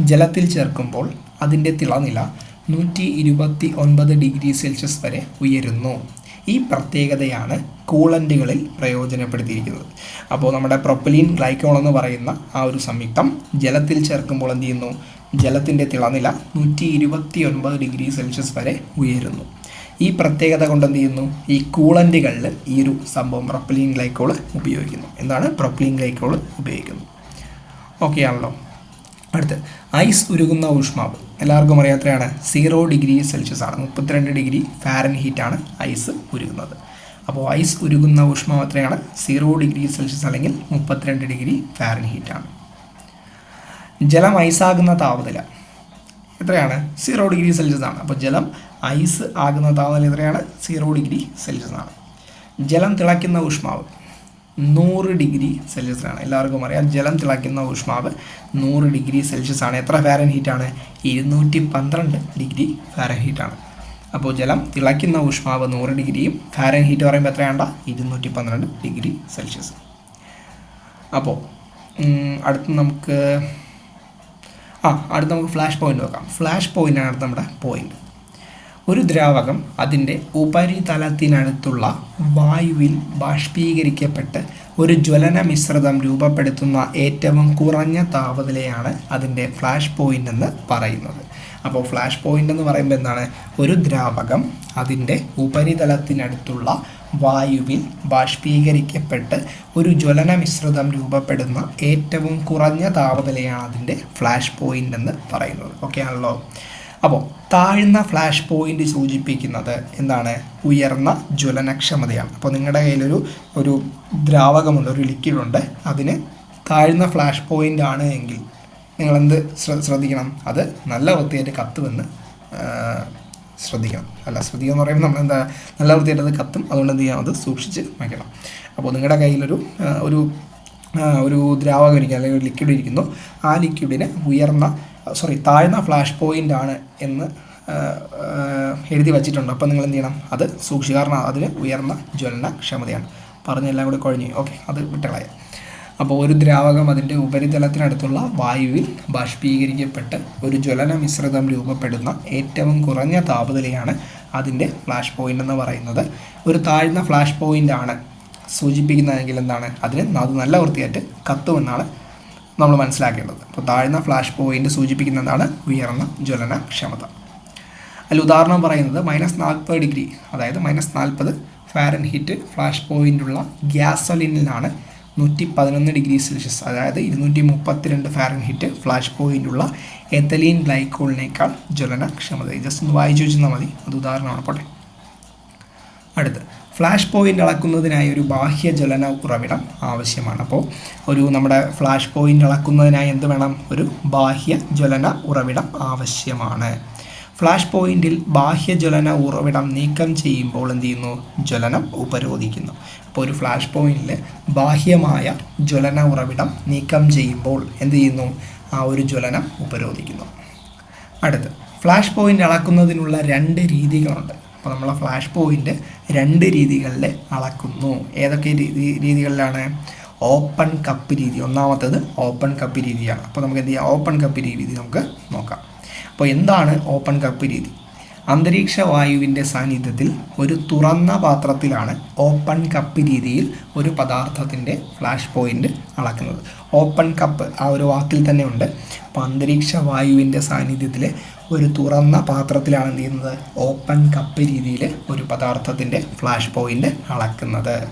Speaker 1: ജലത്തിൽ ചേർക്കുമ്പോൾ അതിന്റെ തിളനില നൂറ്റി ഇരുപത്തി ഒൻപത് ഡിഗ്രി സെൽഷ്യസ് വരെ ഉയരുന്നു. ഈ പ്രത്യേകതയാണ് കൂളന്റുകളിൽ പ്രയോജനപ്പെടുത്തിയിരിക്കുന്നത്. അപ്പോൾ നമ്മുടെ പ്രൊപ്പലിൻ ഗ്ലൈക്കോൾ എന്ന് പറയുന്ന ആ ഒരു സംയുക്തം ജലത്തിൽ ചേർക്കുമ്പോൾ എന്ത് ചെയ്യുന്നു? ജലത്തിന്റെ തിളനില നൂറ്റി ഇരുപത്തി ഒൻപത് ഡിഗ്രി സെൽഷ്യസ് വരെ ഉയരുന്നു. ഈ പ്രത്യേകത കൊണ്ട് എന്ത് ചെയ്യുന്നു? ഈ കൂളന്റുകളിൽ ഈ ഒരു സംഭവം പ്രൊപ്പലിൻ ഗ്ലൈക്കോൾ ഉപയോഗിക്കുന്നു. എന്താണ്? പ്രൊപ്പലിൻ ഗ്ലൈക്കോൾ ഉപയോഗിക്കുന്നു. ഓക്കെ ആണല്ലോ. അടുത്ത് ഐസ് ഉരുകുന്ന ഊഷ്മാവ്. എല്ലാവർക്കും അറിയാത്തതാണ് സീറോ ഡിഗ്രി സെൽഷ്യസ് ആണ്. മുപ്പത്തിരണ്ട് ഡിഗ്രി ഫാരൻ ഹീറ്റാണ് ഐസ് ഉരുകുന്നത്. അപ്പോൾ ഐസ് ഉരുകുന്ന ഊഷ്മാവ് എത്രയാണ്? സീറോ ഡിഗ്രി സെൽഷ്യസ് അല്ലെങ്കിൽ മുപ്പത്തിരണ്ട് ഡിഗ്രി ഫാരൻ ഹീറ്റാണ് ജലം ഐസാകുന്ന താപനില എത്രയാണ്? സീറോ ഡിഗ്രി സെൽഷ്യസ് ആണ്. അപ്പോൾ ജലം ഐസ് ആകുന്ന താപനില എത്രയാണ്? സീറോ ഡിഗ്രി സെൽഷ്യസ് ആണ്. ജലം തിളയ്ക്കുന്ന ഊഷ്മാവ്. നൂറ് ഡിഗ്രി സെൽഷ്യസിലാണ് എല്ലാവർക്കും അറിയാം ജലം തിളയ്ക്കുന്ന ഊഷ്മാവ് നൂറ് ഡിഗ്രി സെൽഷ്യസ് ആണ് എത്ര ഫാരൻ ഹീറ്റാണ് ഇരുന്നൂറ്റി പന്ത്രണ്ട് ഡിഗ്രി ഫാരൻ ഹീറ്റാണ് അപ്പോൾ ജലം തിളയ്ക്കുന്ന ഊഷ്മാവ് നൂറ് ഡിഗ്രിയും ഫാരൻ ഹീറ്റ് പറയുമ്പോൾ എത്രയാണ്ട ഇരുന്നൂറ്റി പന്ത്രണ്ട് ഡിഗ്രി സെൽഷ്യസ്. അപ്പോൾ അടുത്ത് നമുക്ക് ആ അടുത്ത് നമുക്ക് ഫ്ലാഷ് പോയിന്റ് നോക്കാം. ഫ്ലാഷ് പോയിന്റാണ് അടുത്ത് നമ്മുടെ പോയിന്റ്. ഒരു ദ്രാവകം അതിന്റെ ഉപരിതലത്തിനടുത്തുള്ള വായുവിൽ ബാഷ്പീകരിക്കപ്പെട്ട് ഒരു ജ്വലന മിശ്രിതം രൂപപ്പെടുത്തുന്ന ഏറ്റവും കുറഞ്ഞ താപനിലയാണ് അതിന്റെ ഫ്ലാഷ് പോയിന്റ് എന്ന് പറയുന്നത്. അപ്പോൾ ഫ്ലാഷ് പോയിന്റ് എന്ന് പറയുമ്പോൾ എന്താണ്? ഒരു ദ്രാവകം അതിന്റെ ഉപരിതലത്തിനടുത്തുള്ള വായുവിൽ ബാഷ്പീകരിക്കപ്പെട്ട് ഒരു ജ്വലന മിശ്രിതം രൂപപ്പെടുന്ന ഏറ്റവും കുറഞ്ഞ താപനിലയാണ് അതിന്റെ ഫ്ലാഷ് പോയിന്റ് എന്ന് പറയുന്നത്. ഓക്കെ ആണല്ലോ? അപ്പോൾ താഴ്ന്ന ഫ്ലാഷ് പോയിന്റ് സൂചിപ്പിക്കുന്നത് എന്താണ്? ഉയർന്ന ജ്വലനക്ഷമതയാണ്. അപ്പോൾ നിങ്ങളുടെ കയ്യിലൊരു ഒരു ദ്രാവകമുണ്ട് ഒരു ലിക്വിഡുണ്ട് അതിന് താഴ്ന്ന ഫ്ലാഷ് പോയിന്റ് ആണ് എങ്കിൽ നിങ്ങളെന്ത് ശ്ര- ശ്രദ്ധിക്കണം? അത് നല്ല വൃത്തിയായിട്ട് കത്തുമെന്ന് ശ്രദ്ധിക്കണം. അല്ല ശ്രദ്ധിക്കുക എന്ന് പറയുമ്പോൾ നമ്മൾ എന്താ നല്ല വൃത്തിയായിട്ട് അത് കത്തും. അതുകൊണ്ട് എന്ത് ചെയ്യാം? അത് സൂക്ഷിച്ച് വയ്ക്കണം. അപ്പോൾ നിങ്ങളുടെ കയ്യിലൊരു ഒരു ഒരു ദ്രാവകം ഇരിക്കുന്നു അല്ലെങ്കിൽ ഒരു ലിക്വിഡ് ഇരിക്കുന്നു. ആ ലിക്വിഡിന് ഉയർന്ന സോറി താഴ്ന്ന ഫ്ലാഷ് പോയിന്റ് ആണ് എന്ന് എഴുതി വച്ചിട്ടുണ്ട്. അപ്പോൾ നിങ്ങൾ എന്ത് ചെയ്യണം? അത് സൂക്ഷിക്കുക കാരണം അതിന് ഉയർന്ന ജ്വലന ക്ഷമതയാണ്. പറഞ്ഞെല്ലാം കൂടി കുഴഞ്ഞു. ഓക്കെ അത് വിട്ടളയാം അപ്പോൾ ഒരു ദ്രാവകം അതിന്റെ ഉപരിതലത്തിനടുത്തുള്ള വായുവിൽ ബാഷ്പീകരിക്കപ്പെട്ട് ഒരു ജ്വലന മിശ്രിതം രൂപപ്പെടുന്ന ഏറ്റവും കുറഞ്ഞ താപനിലയാണ് അതിന്റെ ഫ്ലാഷ് പോയിന്റ് എന്ന് പറയുന്നത്. ഒരു താഴ്ന്ന ഫ്ലാഷ് പോയിന്റ് ആണ് സൂചിപ്പിക്കുന്നതെങ്കിൽ എന്താണ്? അതിന് അത് നല്ല വൃത്തിയായിട്ട് കത്തുമെന്നാണ് നമ്മൾ മനസ്സിലാക്കേണ്ടത്. അപ്പോൾ താഴ്ന്ന ഫ്ലാഷ് പോയിന്റ് സൂചിപ്പിക്കുന്ന എന്താണ് ഉയർന്ന ജ്വലന ക്ഷമത അതിൽ ഉദാഹരണം പറയുന്നത് മൈനസ് നാൽപ്പത് ഡിഗ്രി അതായത് മൈനസ് നാൽപ്പത് ഫാരൻ ഹീറ്റ് ഫ്ലാഷ് പോയിന്റുള്ള ഗ്യാസോലിനിലാണ് നൂറ്റി പതിനൊന്ന് ഡിഗ്രി സെൽഷ്യസ് അതായത് ഇരുന്നൂറ്റി മുപ്പത്തിരണ്ട് ഫാരൻ ഹീറ്റ് ഫ്ലാഷ് പോയിന്റുള്ള എത്തലീൻ ഗ്ലൈക്കോളിനേക്കാൾ ജ്വലന ക്ഷമത ജസ്റ്റ് ഒന്ന് വായിച്ചു വെച്ചാൽ മതി. അത് ഉദാഹരണമാണ്. പോട്ടെ. അടുത്ത്. ഫ്ലാഷ് പോയിന്റ് അളക്കുന്നതിനായി ഒരു ബാഹ്യ ജ്വലന ഉറവിടം ആവശ്യമാണ്. അപ്പോൾ ഒരു നമ്മുടെ ഫ്ലാഷ് പോയിന്റ് അളക്കുന്നതിനായി എന്ത് വേണം? ഒരു ബാഹ്യ ജ്വലന ഉറവിടം ആവശ്യമാണ്. ഫ്ലാഷ് പോയിന്റിൽ ബാഹ്യ ജ്വലന ഉറവിടം നീക്കം ചെയ്യുമ്പോൾ എന്ത് ചെയ്യുന്നു? ജ്വലനം ഉപരോധിക്കുന്നു. അപ്പോൾ ഒരു ഫ്ലാഷ് പോയിന്റിൽ ബാഹ്യമായ ജ്വലന ഉറവിടം നീക്കം ചെയ്യുമ്പോൾ എന്ത് ചെയ്യുന്നു? ആ ഒരു ജ്വലനം ഉപരോധിക്കുന്നു. അടുത്ത് ഫ്ലാഷ് പോയിന്റ് അളക്കുന്നതിനുള്ള രണ്ട് രീതികളുണ്ട്. അപ്പോൾ നമ്മൾ ഫ്ലാഷ് പോയിന്റ് രണ്ട് രീതികളിൽ അളക്കുന്നു. ഏതൊക്കെ രീതി രീതികളിലാണ്? ഓപ്പൺ കപ്പ് രീതി. ഒന്നാമത്തേത് ഓപ്പൺ കപ്പ് രീതിയാണ്. അപ്പോൾ നമുക്ക് എന്ത് ചെയ്യാം? ഓപ്പൺ കപ്പ് രീതി നമുക്ക് നോക്കാം. അപ്പോൾ എന്താണ് ഓപ്പൺ കപ്പ് രീതി? അന്തരീക്ഷ വായുവിന്റെ സാന്നിധ്യത്തിൽ ഒരു തുറന്ന പാത്രത്തിലാണ് ഓപ്പൺ കപ്പ് രീതിയിൽ ഒരു പദാർത്ഥത്തിന്റെ ഫ്ലാഷ് പോയിന്റ് അളക്കുന്നത്. ഓപ്പൺ കപ്പ് ആ ഒരു വാക്കിൽ തന്നെ ഉണ്ട്. അപ്പോൾ അന്തരീക്ഷ വായുവിന്റെ സാന്നിധ്യത്തിൽ ഒരു തുറന്ന പാത്രത്തിലാണ് എന്ത് ചെയ്യുന്നത്? ഓപ്പൺ കപ്പ് രീതിയിൽ ഒരു പദാർത്ഥത്തിന്റെ ഫ്ലാഷ് പോയിന്റ് അളക്കുന്നത്.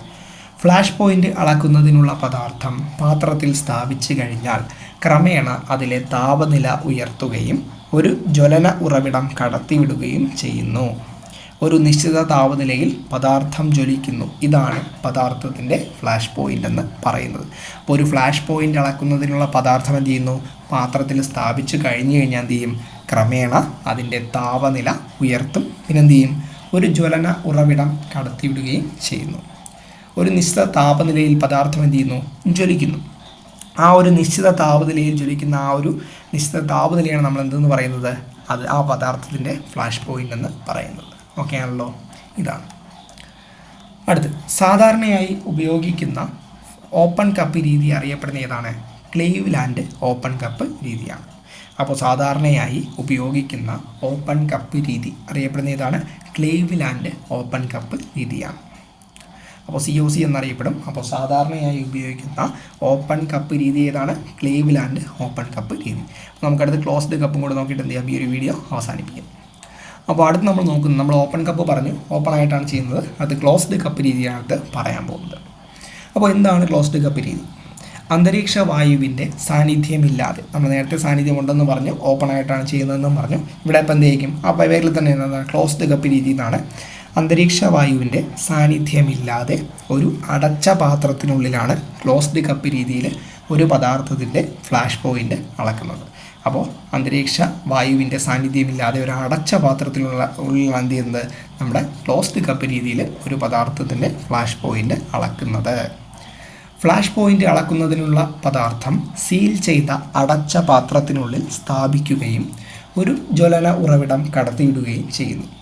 Speaker 1: ഫ്ലാഷ് പോയിന്റ് അളക്കുന്നതിനുള്ള പദാർത്ഥം പാത്രത്തിൽ സ്ഥാപിച്ചു കഴിഞ്ഞാൽ ക്രമേണ അതിലെ താപനില ഉയർത്തുകയും ഒരു ജ്വലന ഉറവിടം കടത്തിവിടുകയും ചെയ്യുന്നു. ഒരു നിശ്ചിത താപനിലയിൽ പദാർത്ഥം ജ്വലിക്കുന്നു. ഇതാണ് പദാർത്ഥത്തിന്റെ ഫ്ലാഷ് പോയിന്റ് എന്ന് പറയുന്നത്. അപ്പോൾ ഒരു ഫ്ലാഷ് പോയിന്റ് അളക്കുന്നതിനുള്ള പദാർത്ഥം എന്ത് ചെയ്യുന്നു? പാത്രത്തിൽ സ്ഥാപിച്ചു കഴിഞ്ഞു കഴിഞ്ഞാൽ എന്ത് ചെയ്യും? ക്രമേണ അതിന്റെ താപനില ഉയർത്തും. പിന്നെ എന്ത് ചെയ്യും? ഒരു ജ്വലന ഉറവിടം കടത്തിവിടുകയും ചെയ്യുന്നു. ഒരു നിശ്ചിത താപനിലയിൽ പദാർത്ഥം എന്ത് ചെയ്യുന്നു? ജ്വലിക്കുന്നു. ആ ഒരു നിശ്ചിത താപനിലയിൽ ജ്വലിക്കുന്ന ആ ഒരു നിശ്ചിത താപനിലയാണ് നമ്മൾ എന്തെന്ന് പറയുന്നത്? അത് ആ പദാർത്ഥത്തിന്റെ ഫ്ലാഷ് പോയിന്റ് എന്ന് പറയുന്നത്. ഓക്കെ ആണല്ലോ? ഇതാണ്. അടുത്ത് സാധാരണയായി ഉപയോഗിക്കുന്ന ഓപ്പൺ കപ്പ് രീതി അറിയപ്പെടുന്ന ഏതാണ്? ക്ലീവ്ലാൻഡ് ഓപ്പൺ കപ്പ് രീതിയാണ്. അപ്പോൾ സാധാരണയായി ഉപയോഗിക്കുന്ന ഓപ്പൺ കപ്പ് രീതി അറിയപ്പെടുന്ന ഏതാണ്? ക്ലീവ്ലാൻഡ് ഓപ്പൺ കപ്പ് രീതിയാണ്. അപ്പോൾ സി ഒ സി എന്നറിയപ്പെടും. അപ്പോൾ സാധാരണയായി ഉപയോഗിക്കുന്ന ഓപ്പൺ കപ്പ് രീതി ഏതാണ്? ക്ലീവ്ലാൻഡ് ഓപ്പൺ കപ്പ് രീതി. നമുക്കടുത്ത് ക്ലോസ്ഡ് കപ്പും കൂടെ നോക്കിയിട്ട് എന്ത് ചെയ്യാം? ഈ ഒരു വീഡിയോ അവസാനിപ്പിക്കും. അപ്പോൾ അടുത്ത് നമ്മൾ നോക്കുന്നത് നമ്മൾ ഓപ്പൺ കപ്പ് പറഞ്ഞു. ഓപ്പൺ ആയിട്ടാണ് ചെയ്യുന്നത്. അത് ക്ലോസ്ഡ് കപ്പ് രീതിയാണ് പറയാൻ പോകുന്നത്. അപ്പോൾ എന്താണ് ക്ലോസ്ഡ് കപ്പ് രീതി? അന്തരീക്ഷ വായുവിന്റെ സാന്നിധ്യമില്ലാതെ. നമ്മൾ നേരത്തെ സാന്നിധ്യം ഉണ്ടെന്ന് പറഞ്ഞു. ഓപ്പൺ ആയിട്ടാണ് ചെയ്യുന്നതെന്നും പറഞ്ഞു. ഇവിടെ ഇപ്പം എന്ത് ചെയ്യും ആ പേരിൽ തന്നെ എന്താണ്? ക്ലോസ്ഡ് കപ്പ് രീതി എന്നാണ് അന്തരീക്ഷ വായുവിന്റെ സാന്നിധ്യമില്ലാതെ ഒരു അടച്ച പാത്രത്തിനുള്ളിലാണ് ക്ലോസ്ഡ് കപ്പ് രീതിയിൽ ഒരു പദാർത്ഥത്തിന്റെ ഫ്ലാഷ് പോയിന്റ് അളക്കുന്നത്. അപ്പോൾ അന്തരീക്ഷ വായുവിന്റെ സാന്നിധ്യമില്ലാതെ ഒരു അടച്ച പാത്രത്തിലുള്ള ഉള്ളിലാണ് എന്ത് ചെയ്യുന്നത് നമ്മുടെ ക്ലോസ്ഡ് കപ്പ് രീതിയിൽ ഒരു പദാർത്ഥത്തിന്റെ ഫ്ലാഷ് പോയിന്റ് അളക്കുന്നത്. ഫ്ലാഷ് പോയിന്റ് അളക്കുന്നതിനുള്ള പദാർത്ഥം സീൽ ചെയ്ത അടച്ച പാത്രത്തിനുള്ളിൽ സ്ഥാപിക്കുകയും ഒരു ജ്വലന ഉറവിടം കടത്തിയിടുകയും ചെയ്യുന്നു.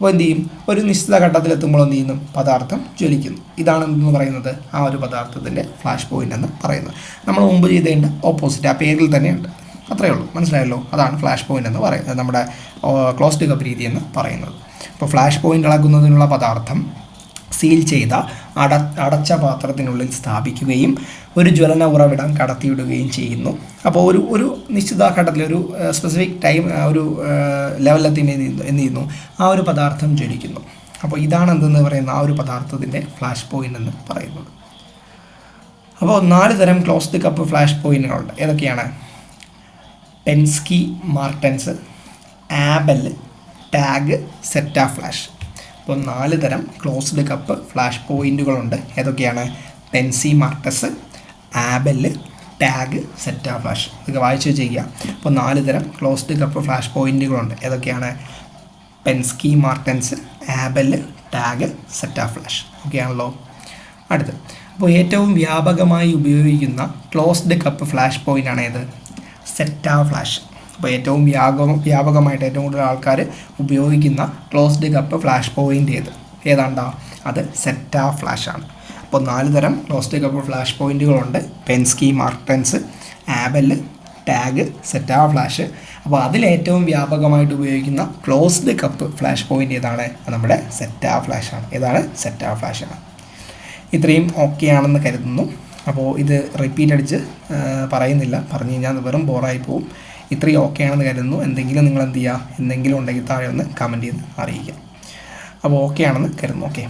Speaker 1: അപ്പോൾ എന്ത് ചെയ്യും? ഒരു നിശ്ചിത ഘട്ടത്തിലെത്തുമ്പോൾ എന്ത് ചെയ്യുന്നു? പദാർത്ഥം ജ്വലിക്കുന്നു. ഇതാണ് എന്തെന്ന് പറയുന്നത്? ആ ഒരു പദാർത്ഥത്തിന്റെ ഫ്ലാഷ് പോയിന്റ് എന്ന് പറയുന്നത്. നമ്മൾ മുമ്പ് ചെയ്തതിന്റെ ഓപ്പോസിറ്റ് ആ പേരിൽ തന്നെയുണ്ട്. അത്രയേ ഉള്ളൂ. മനസ്സിലായല്ലോ? അതാണ് ഫ്ലാഷ് പോയിന്റ് എന്ന് പറയുന്നത്. നമ്മുടെ ക്ലോസ്ഡ് കപ്പ് രീതി എന്ന് പറയുന്നത്. അപ്പോൾ ഫ്ലാഷ് പോയിന്റ് ഇളകുന്നതിനുള്ള പദാർത്ഥം സീൽ ചെയ്ത അട അടച്ച പാത്രത്തിനുള്ളിൽ സ്ഥാപിക്കുകയും ഒരു ജ്വലന ഉറവിടം കടത്തിവിടുകയും ചെയ്യുന്നു. അപ്പോൾ ഒരു ഒരു നിശ്ചിത ഘട്ടത്തിൽ ഒരു സ്പെസിഫിക് ടൈം ഒരു ലെവലെത്തി എന്ത് ചെയ്യുന്നു? ആ ഒരു പദാർത്ഥം ജ്വലിക്കുന്നു. അപ്പോൾ ഇതാണ് എന്തെന്ന് പറയുന്ന ആ ഒരു പദാർത്ഥത്തിന്റെ ഫ്ലാഷ് പോയിന്റ് എന്ന് പറയുന്നത്. അപ്പോൾ നാല് തരം ക്ലോസ്ഡ് കപ്പ് ഫ്ലാഷ് പോയിന്റുകളുണ്ട് ഏതൊക്കെയാണ്? Pensky Martens Abel Tag Seta flash അപ്പോൾ നാല് തരം ക്ലോസ്ഡ് കപ്പ് ഫ്ലാഷ് പോയിന്റുകളുണ്ട് ഏതൊക്കെയാണ്? Pensky Martens Abel Tag Seta flash. ഇതൊക്കെ വായിച്ച് ചെയ്യുക അപ്പോൾ നാല് തരം ക്ലോസ്ഡ് കപ്പ് ഫ്ലാഷ് പോയിന്റുകളുണ്ട് ഏതൊക്കെയാണ്? Pensky Martens Abel Tag Seta flash. Okay ആണല്ലോ അടുത്ത് അപ്പോൾ ഏറ്റവും വ്യാപകമായി ഉപയോഗിക്കുന്ന ക്ലോസ്ഡ് കപ്പ് ഫ്ലാഷ് പോയിന്റ് ആണ് ഏത് സെറ്റാ ഫ്ലാഷ്. അപ്പോൾ ഏറ്റവും വ്യാപകം വ്യാപകമായിട്ട് ഏറ്റവും കൂടുതൽ ആൾക്കാർ ഉപയോഗിക്കുന്ന ക്ലോസ്ഡ് കപ്പ് ഫ്ലാഷ് പോയിന്റ് ഏത്? ഏതാണ്ടാ? അത് സെറ്റ ഫ്ലാഷ് ആണ്. അപ്പോൾ നാല് തരം closed cup flash പോയിന്റുകളുണ്ട് Pensky Martens Abel Tag Seta flash അപ്പോൾ അതിലേറ്റവും വ്യാപകമായിട്ട് ഉപയോഗിക്കുന്ന ക്ലോസ്ഡ് കപ്പ് ഫ്ലാഷ് പോയിന്റ് ഏതാണ്? നമ്മുടെ സെറ്റ ഫ്ലാഷ് ആണ്. ഏതാണ്? സെറ്റ ഫ്ലാഷ് ആണ്. ഇത്രയും ഓക്കെ ആണെന്ന് കരുതുന്നു. അപ്പോൾ ഇത് റിപ്പീറ്റ് അടിച്ച് പറയുന്നില്ല. പറഞ്ഞു കഴിഞ്ഞാൽ വെറും ബോറായി പോവും. ഇത്രയും ഓക്കെ ആണെന്ന് കരുതുന്നു. എന്തെങ്കിലും നിങ്ങൾ എന്ത് ചെയ്യുക? എന്തെങ്കിലും ഉണ്ടെങ്കിൽ താഴെ ഒന്ന് കമന്റ് ചെയ്ത് അറിയിക്കുക. അപ്പോൾ ഓക്കെ ആണെന്ന് കരുതുന്നു ഓക്കെ